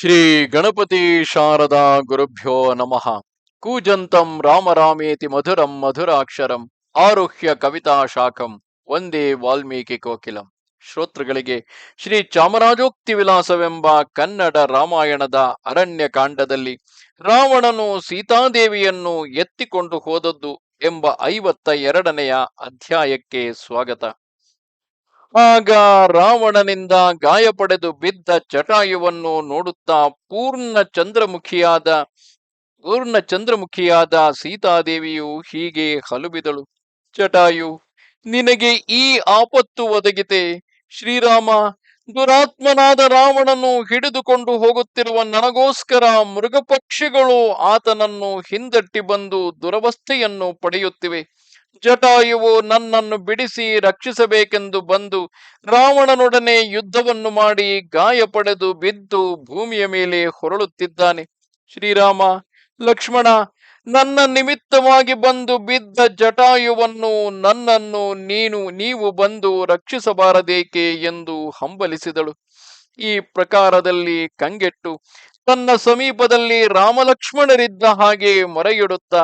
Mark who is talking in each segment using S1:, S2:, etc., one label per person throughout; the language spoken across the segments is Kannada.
S1: ಶ್ರೀ ಗಣಪತಿ ಶಾರದಾ ಗುರುಭ್ಯೋ ನಮಃ. ಕೂಜಂತಂ ರಾಮರಾಮೇತಿ ಮಧುರಂ ಮಧುರಾಕ್ಷರಂ ಆರುಹ್ಯ ಕವಿತಾ ಶಾಖಂ ಒಂದೇ ವಾಲ್ಮೀಕಿ ಕೋಕಿಲಂ. ಶ್ರೋತೃಗಳಿಗೆ ಶ್ರೀ ಚಾಮರಾಜೋಕ್ತಿ ವಿಲಾಸವೆಂಬ ಕನ್ನಡ ರಾಮಾಯಣದ ಅರಣ್ಯ ಕಾಂಡದಲ್ಲಿ ರಾವಣನು ಸೀತಾದೇವಿಯನ್ನು ಎತ್ತಿಕೊಂಡು ಹೋದದ್ದು ಎಂಬ ಐವತ್ತ ಎರಡನೆಯ ಅಧ್ಯಾಯಕ್ಕೆ ಸ್ವಾಗತ. ಆಗ ರಾವಣನಿಂದ ಗಾಯ ಪಡೆದು ಬಿದ್ದ ಜಟಾಯುವನ್ನು ನೋಡುತ್ತಾ ಪೂರ್ಣ ಚಂದ್ರಮುಖಿಯಾದ ಪೂರ್ಣ ಚಂದ್ರಮುಖಿಯಾದ ಸೀತಾದೇವಿಯು ಹೀಗೆ ಹಲುಬಿದಳು. ಜಟಾಯು ನಿನಗೆ ಈ ಆಪತ್ತು ಒದಗಿದೆ ಶ್ರೀರಾಮ, ದುರಾತ್ಮನಾದ ರಾವಣನು ಹಿಡಿದುಕೊಂಡು ಹೋಗುತ್ತಿರುವ ನನಗೋಸ್ಕರ ಮೃಗಪಕ್ಷಿಗಳು ಆತನನ್ನು ಹಿಂದಟ್ಟಿ ಬಂದು ದುರವಸ್ಥೆಯನ್ನು ಪಡೆಯುತ್ತಿವೆ. ಜಟಾಯುವು ನನ್ನನ್ನು ಬಿಡಿಸಿ ರಕ್ಷಿಸಬೇಕೆಂದು ಬಂದು ರಾವಣನೊಡನೆ ಯುದ್ಧವನ್ನು ಮಾಡಿ ಗಾಯ ಪಡೆದು ಬಿದ್ದು ಭೂಮಿಯ ಮೇಲೆ ಹೊರಳುತ್ತಿದ್ದಾನೆ. ಶ್ರೀರಾಮ, ಲಕ್ಷ್ಮಣ, ನನ್ನ ನಿಮಿತ್ತವಾಗಿ ಬಂದು ಬಿದ್ದ ಜಟಾಯುವನ್ನು ನನ್ನನ್ನು ನೀನು, ನೀವು ಬಂದು ರಕ್ಷಿಸಬಾರದೇಕೆ ಎಂದು ಹಂಬಲಿಸಿದಳು. ಈ ಪ್ರಕಾರದಲ್ಲಿ ಕಂಗೆಟ್ಟು ತನ್ನ ಸಮೀಪದಲ್ಲಿ ರಾಮಲಕ್ಷ್ಮಣರಿದ್ದ ಹಾಗೆ ಮೊರೆಯಿಡುತ್ತ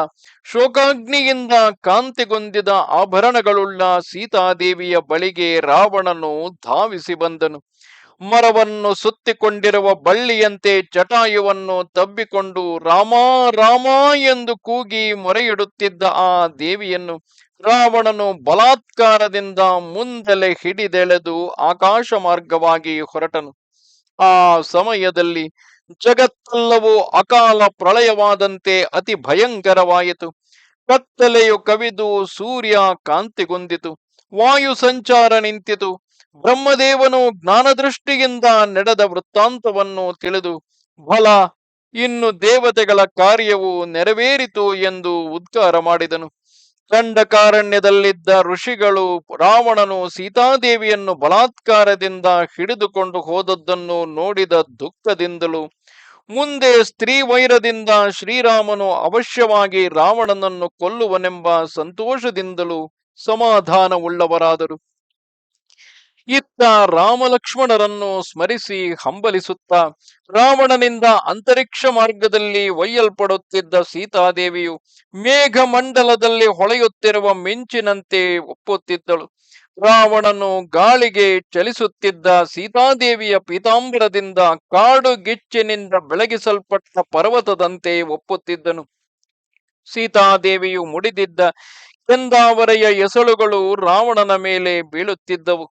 S1: ಶೋಕಾಗ್ನಿಯಿಂದ ಕಾಂತಿಗೊಂದಿದ ಆಭರಣಗಳುಳ್ಳ ಸೀತಾದೇವಿಯ ಬಳಿಗೆ ರಾವಣನು ಧಾವಿಸಿ ಬಂದನು. ಮರವನ್ನು ಸುತ್ತಿಕೊಂಡಿರುವ ಬಳ್ಳಿಯಂತೆ ಚಟಾಯುವನ್ನು ತಬ್ಬಿಕೊಂಡು ರಾಮ ರಾಮ ಎಂದು ಕೂಗಿ ಮೊರೆಯಿಡುತ್ತಿದ್ದ ಆ ದೇವಿಯನ್ನು ರಾವಣನು ಬಲಾತ್ಕಾರದಿಂದ ಮುಂದಲೆ ಹಿಡಿದೆಳೆದು ಆಕಾಶ ಮಾರ್ಗವಾಗಿ ಹೊರಟನು. ಆ ಸಮಯದಲ್ಲಿ ಜಗತ್ತೆಲ್ಲವೂ ಅಕಾಲ ಪ್ರಳಯವಾದಂತೆ ಅತಿ ಭಯಂಕರವಾಯಿತು. ಕತ್ತಲೆಯು ಕವಿದು ಸೂರ್ಯ ಕಾಂತಿಗೊಂದಿತು ವಾಯು ಸಂಚಾರ ನಿಂತಿತು. ಬ್ರಹ್ಮದೇವನು ಜ್ಞಾನದೃಷ್ಟಿಯಿಂದ ನಡೆದ ವೃತ್ತಾಂತವನ್ನು ತಿಳಿದು, ಬಲ, ಇನ್ನು ದೇವತೆಗಳ ಕಾರ್ಯವು ನೆರವೇರಿತು ಎಂದು ಉದ್ಗಾರ ಮಾಡಿದನು. ದಂಡಕಾರಣ್ಯದಲ್ಲಿದ್ದ ಋಷಿಗಳು ರಾವಣನು ಸೀತಾದೇವಿಯನ್ನು ಬಲಾತ್ಕಾರದಿಂದ ಹಿಡಿದುಕೊಂಡು ಹೋದದ್ದನ್ನು ನೋಡಿದ ದುಃಖದಿಂದಲೂ ಮುಂದೆ ಸ್ತ್ರೀ ವೈರದಿಂದ ಶ್ರೀರಾಮನು ಅವಶ್ಯವಾಗಿ ರಾವಣನನ್ನು ಕೊಲ್ಲುವನೆಂಬ ಸಂತೋಷದಿಂದಲೂ ಸಮಾಧಾನವುಳ್ಳವರಾದರು. ಇತ್ತ ರಾಮಲಕ್ಷ್ಮಣರನ್ನು ಸ್ಮರಿಸಿ ಹಂಬಲಿಸುತ್ತ ರಾವಣನಿಂದ ಅಂತರಿಕ್ಷ ಮಾರ್ಗದಲ್ಲಿ ಒಯ್ಯಲ್ಪಡುತ್ತಿದ್ದ ಸೀತಾದೇವಿಯು ಮೇಘ ಮಂಡಲದಲ್ಲಿ ಹೊಳೆಯುತ್ತಿರುವ ಮಿಂಚಿನಂತೆ ಒಪ್ಪುತ್ತಿದ್ದಳು. ರಾವಣನು ಗಾಳಿಗೆ ಚಲಿಸುತ್ತಿದ್ದ ಸೀತಾದೇವಿಯ ಪೀತಾಂಬರದಿಂದ ಕಾಡು ಗಿಚ್ಚಿನಿಂದ ಬೆಳಗಿಸಲ್ಪಟ್ಟ ಪರ್ವತದಂತೆ ಒಪ್ಪುತ್ತಿದ್ದನು. ಸೀತಾದೇವಿಯು ಮುಡಿದಿದ್ದ ಕೆಂದಾವರೆಯ ಎಸಳುಗಳು ರಾವಣನ ಮೇಲೆ ಬೀಳುತ್ತಿದ್ದವು.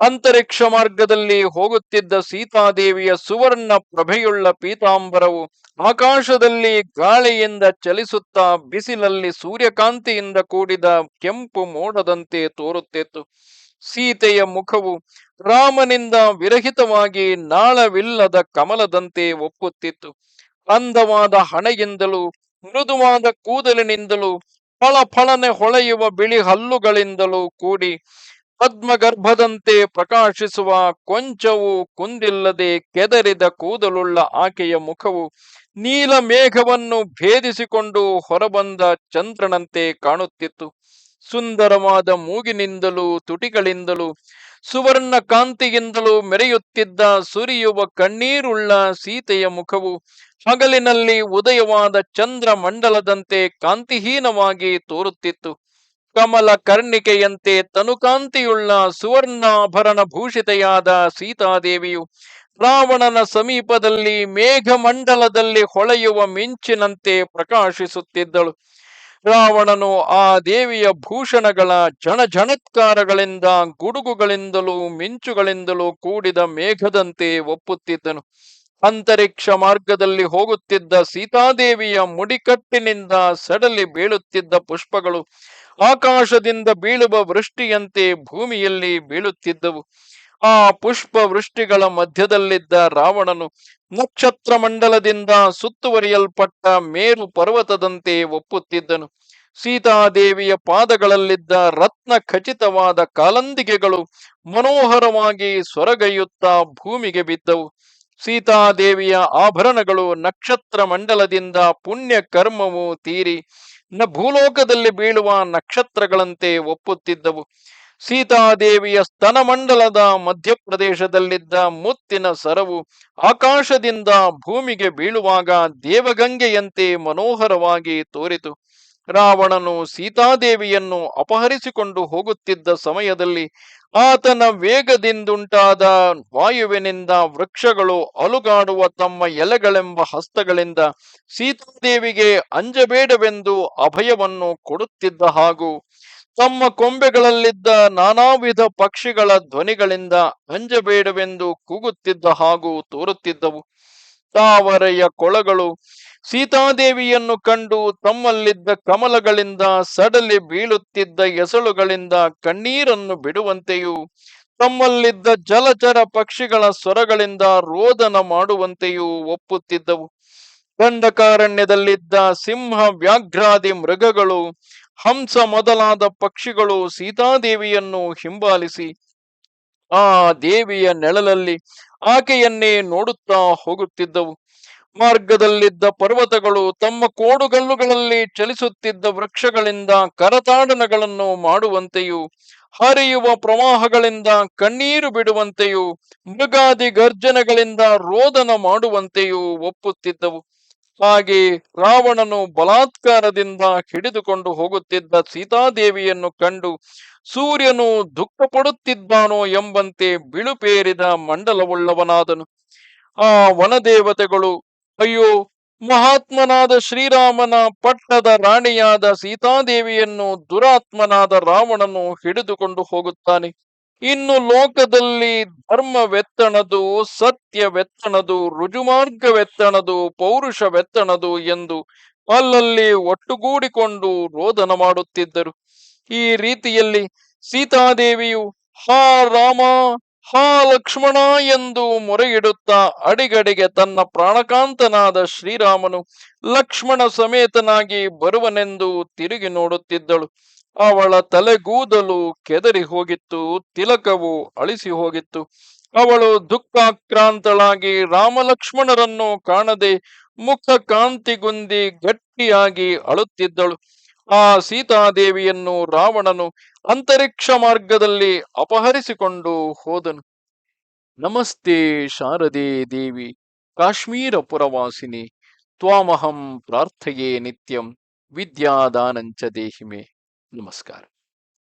S1: ಅಂತರಿಕ್ಷ ಮಾರ್ಗದಲ್ಲಿ ಹೋಗುತ್ತಿದ್ದ ಸೀತಾದೇವಿಯ ಸುವರ್ಣ ಪ್ರಭೆಯುಳ್ಳ ಪೀತಾಂಬರವು ಆಕಾಶದಲ್ಲಿ ಗಾಳಿಯಿಂದ ಚಲಿಸುತ್ತಾ ಬಿಸಿಲಲ್ಲಿ ಸೂರ್ಯಕಾಂತಿಯಿಂದ ಕೂಡಿದ ಕೆಂಪು ಮೋಡದಂತೆ ತೋರುತ್ತಿತ್ತು ಸೀತೆಯ ಮುಖವು ರಾಮನಿಂದ ವಿರಹಿತವಾಗಿ ನಾಳವಿಲ್ಲದ ಕಮಲದಂತೆ ಒಪ್ಪುತ್ತಿತ್ತು. ಅಂದವಾದ ಹಣೆಯಿಂದಲೂ, ಮೃದುವಾದ ಕೂದಲಿನಿಂದಲೂ, ಫಳಫಳನೆ ಹೊಳೆಯುವ ಬಿಳಿ ಹಲ್ಲುಗಳಿಂದಲೂ ಕೂಡಿ ಪದ್ಮಗರ್ಭದಂತೆ ಪ್ರಕಾಶಿಸುವ ಕೊಂಚವು ಕುಂದಿಲ್ಲದೆ ಕೆದರಿದ ಕೂದಲುಳ್ಳ ಆಕೆಯ ಮುಖವು ನೀಲ ಮೇಘವನ್ನು ಭೇದಿಸಿಕೊಂಡು ಹೊರಬಂದ ಚಂದ್ರನಂತೆ ಕಾಣುತ್ತಿತ್ತು. ಸುಂದರವಾದ ಮೂಗಿನಿಂದಲೂ ತುಟಿಗಳಿಂದಲೂ ಸುವರ್ಣ ಕಾಂತಿಯಿಂದಲೂ ಮೆರೆಯುತ್ತಿದ್ದ ಸುರಿಯುವ ಕಣ್ಣೀರುಳ್ಳ ಸೀತೆಯ ಮುಖವು ಹಗಲಿನಲ್ಲಿ ಉದಯವಾದ ಚಂದ್ರ ಮಂಡಲದಂತೆ ಕಾಂತಿಹೀನವಾಗಿ ತೋರುತ್ತಿತ್ತು. ಕಮಲ ಕರ್ಣಿಕೆಯಂತೆ ತನುಕಾಂತಿಯುಳ್ಳ ಸುವರ್ಣಾಭರಣ ಭೂಷಿತೆಯಾದ ಸೀತಾದೇವಿಯು ರಾವಣನ ಸಮೀಪದಲ್ಲಿ ಮೇಘಮಂಡಲದಲ್ಲಿ ಹೊಳೆಯುವ ಮಿಂಚಿನಂತೆ ಪ್ರಕಾಶಿಸುತ್ತಿದ್ದಳು. ರಾವಣನು ಆ ದೇವಿಯ ಭೂಷಣಗಳ ಝಣಝಣತ್ಕಾರಗಳಿಂದ ಗುಡುಗುಗಳಿಂದಲೂ ಮಿಂಚುಗಳಿಂದಲೂ ಕೂಡಿದ ಮೇಘದಂತೆ ಒಪ್ಪುತ್ತಿದ್ದನು. ಅಂತರಿಕ್ಷ ಮಾರ್ಗದಲ್ಲಿ ಹೋಗುತ್ತಿದ್ದ ಸೀತಾದೇವಿಯ ಮುಡಿಕಟ್ಟಿನಿಂದ ಸಡಲಿ ಬೀಳುತ್ತಿದ್ದ ಪುಷ್ಪಗಳು ಆಕಾಶದಿಂದ ಬೀಳುವ ವೃಷ್ಟಿಯಂತೆ ಭೂಮಿಯಲ್ಲಿ ಬೀಳುತ್ತಿದ್ದವು. ಆ ಪುಷ್ಪ ವೃಷ್ಟಿಗಳ ಮಧ್ಯದಲ್ಲಿದ್ದ ರಾವಣನು ನಕ್ಷತ್ರ ಮಂಡಲದಿಂದ ಸುತ್ತುವರಿಯಲ್ಪಟ್ಟ ಮೇರು ಪರ್ವತದಂತೆ ಒಪ್ಪುತ್ತಿದ್ದನು. ಸೀತಾದೇವಿಯ ಪಾದಗಳಲ್ಲಿದ್ದ ರತ್ನ ಖಚಿತವಾದ ಕಾಲಂದಿಗೆಗಳು ಮನೋಹರವಾಗಿ ಸೊರಗೈಯುತ್ತಾ ಭೂಮಿಗೆ ಬಿದ್ದವು. ಸೀತಾದೇವಿಯ ಆಭರಣಗಳು ನಕ್ಷತ್ರ ಮಂಡಲದಿಂದ ಪುಣ್ಯ ಕರ್ಮವು ತೀರಿ. ನ ಭೂಲೋಕದಲ್ಲಿ ಬೀಳುವ ನಕ್ಷತ್ರಗಳಂತೆ ಒಪ್ಪುತ್ತಿದ್ದವು. ಸೀತಾದೇವಿಯ ಸ್ತನಮಂಡಲದ ಮಧ್ಯಪ್ರದೇಶದಲ್ಲಿದ್ದ ಮುತ್ತಿನ ಸರವು ಆಕಾಶದಿಂದ ಭೂಮಿಗೆ ಬೀಳುವಾಗ ದೇವಗಂಗೆಯಂತೆ ಮನೋಹರವಾಗಿ ತೋರಿತು. ರಾವಣನು ಸೀತಾದೇವಿಯನ್ನು ಅಪಹರಿಸಿಕೊಂಡು ಹೋಗುತ್ತಿದ್ದ ಸಮಯದಲ್ಲಿ ಆತನ ವೇಗದಿಂದುಂಟಾದ ವಾಯುವಿನಿಂದ ವೃಕ್ಷಗಳು ಅಲುಗಾಡುವ ತಮ್ಮ ಎಲೆಗಳೆಂಬ ಹಸ್ತಗಳಿಂದ ಸೀತಾದೇವಿಗೆ ಅಂಜಬೇಡವೆಂದು ಅಭಯವನ್ನು ಕೊಡುತ್ತಿದ್ದ ಹಾಗೂ ತಮ್ಮ ಕೊಂಬೆಗಳಲ್ಲಿದ್ದ ನಾನಾ ವಿಧ ಪಕ್ಷಿಗಳ ಧ್ವನಿಗಳಿಂದ ಅಂಜಬೇಡವೆಂದು ಕೂಗುತ್ತಿದ್ದ ಹಾಗೂ ತೋರುತ್ತಿದ್ದವು. ತಾವರೆಯ ಕೊಳಗಳು ಸೀತಾದೇವಿಯನ್ನು ಕಂಡು ತಮ್ಮಲ್ಲಿದ್ದ ಕಮಲಗಳಿಂದ ಸಡಲಿ ಬೀಳುತ್ತಿದ್ದ ಎಸಳುಗಳಿಂದ ಕಣ್ಣೀರನ್ನು ಬಿಡುವಂತೆಯೂ, ತಮ್ಮಲ್ಲಿದ್ದ ಜಲಚರ ಪಕ್ಷಿಗಳ ಸ್ವರಗಳಿಂದ ರೋದನ ಮಾಡುವಂತೆಯೂ ಒಪ್ಪುತ್ತಿದ್ದವು. ದಂಡಕಾರಣ್ಯದಲ್ಲಿದ್ದ ಸಿಂಹ ವ್ಯಾಘ್ರಾದಿ ಮೃಗಗಳು, ಹಂಸ ಮೊದಲಾದ ಪಕ್ಷಿಗಳು ಸೀತಾದೇವಿಯನ್ನು ಹಿಂಬಾಲಿಸಿ, ಆ ದೇವಿಯ ನೆಳಲಲ್ಲಿ ಆಕೆಯನ್ನೇ ನೋಡುತ್ತಾ ಹೋಗುತ್ತಿದ್ದವು. ಮಾರ್ಗದಲ್ಲಿದ್ದ ಪರ್ವತಗಳು ತಮ್ಮ ಕೋಡುಗಲ್ಲುಗಳಲ್ಲಿ ಚಲಿಸುತ್ತಿದ್ದ ವೃಕ್ಷಗಳಿಂದ ಕರತಾಡನಗಳನ್ನು ಮಾಡುವಂತೆಯೂ, ಹರಿಯುವ ಪ್ರವಾಹಗಳಿಂದ ಕಣ್ಣೀರು ಬಿಡುವಂತೆಯೂ ಮೃಗಾದಿ ಗರ್ಜನೆಗಳಿಂದ ರೋದನ ಮಾಡುವಂತೆಯೂ ಒಪ್ಪುತ್ತಿದ್ದವು. ಹಾಗೆ ರಾವಣನು ಬಲಾತ್ಕಾರದಿಂದ ಹಿಡಿದುಕೊಂಡು ಹೋಗುತ್ತಿದ್ದ ಸೀತಾದೇವಿಯನ್ನು ಕಂಡು, ಸೂರ್ಯನು ದುಃಖ ಪಡುತ್ತಿದ್ದಾನೋ ಎಂಬಂತೆ ಬಿಳುಪೇರಿದ ಮಂಡಲವುಳ್ಳವನಾದನು. ಆ ವನದೇವತೆಗಳು ಅಯ್ಯೋ, ಮಹಾತ್ಮನಾದ ಶ್ರೀರಾಮನ ಪಟ್ಟದ ರಾಣಿಯಾದ ಸೀತಾದೇವಿಯನ್ನು ದುರಾತ್ಮನಾದ ರಾವಣನು ಹಿಡಿದುಕೊಂಡು ಹೋಗುತ್ತಾನೆ. ಇನ್ನು ಲೋಕದಲ್ಲಿ ಧರ್ಮವೆತ್ತಣದು, ಸತ್ಯವೆತ್ತಣದು ಪೌರುಷ ಪೌರುಷವೆತ್ತಣದು ಎಂದು ಅಲ್ಲಲ್ಲಿ ಒಟ್ಟುಗೂಡಿಕೊಂಡು ರೋದನ ಮಾಡುತ್ತಿದ್ದರು. ಈ ರೀತಿಯಲ್ಲಿ ಸೀತಾದೇವಿಯು, ಹಾ ರಾಮ ಹಾ ಲಕ್ಷ್ಮಣ ಎಂದು ಮೊರೆಯಿಡುತ್ತಾ ಅಡಿಗಡಿಗೆ ತನ್ನ ಪ್ರಾಣಕಾಂತನಾದ ಶ್ರೀರಾಮನು ಲಕ್ಷ್ಮಣ ಸಮೇತನಾಗಿ ಬರುವನೆಂದು ತಿರುಗಿ ನೋಡುತ್ತಿದ್ದಳು. ಅವಳ ತಲೆಗೂದಲು ಕೆದರಿ ಹೋಗಿತ್ತು, ತಿಲಕವು ಅಳಿಸಿ ಹೋಗಿತ್ತು. ಅವಳು ದುಃಖಾಕ್ರಾಂತಳಾಗಿ ರಾಮಲಕ್ಷ್ಮಣರನ್ನು ಕಾಣದೆ ಮುಖ ಕಾಂತಿಗುಂದಿ ಗಟ್ಟಿಯಾಗಿ ಅಳುತ್ತಿದ್ದಳು. ಆ ಸೀತಾದೇವಿಯನ್ನು ರಾವಣನು ಅಂತರಿಕ್ಷ ಮಾರ್ಗದಲ್ಲಿ ಅಪಹರಿಸಿಕೊಂಡು ಹೋದನು. ನಮಸ್ತೆ ಶಾರದೆ ದೇವಿ, ಕಾಶ್ಮೀರ ಪುರವಾಸಿನಿ, ತ್ವಾಮಹಂ ಪ್ರಾರ್ಥಯೇ ನಿತ್ಯಂ, ವಿದ್ಯಾದಾನಂಚ ದೇಹಿಮೆ. ನಮಸ್ಕಾರ.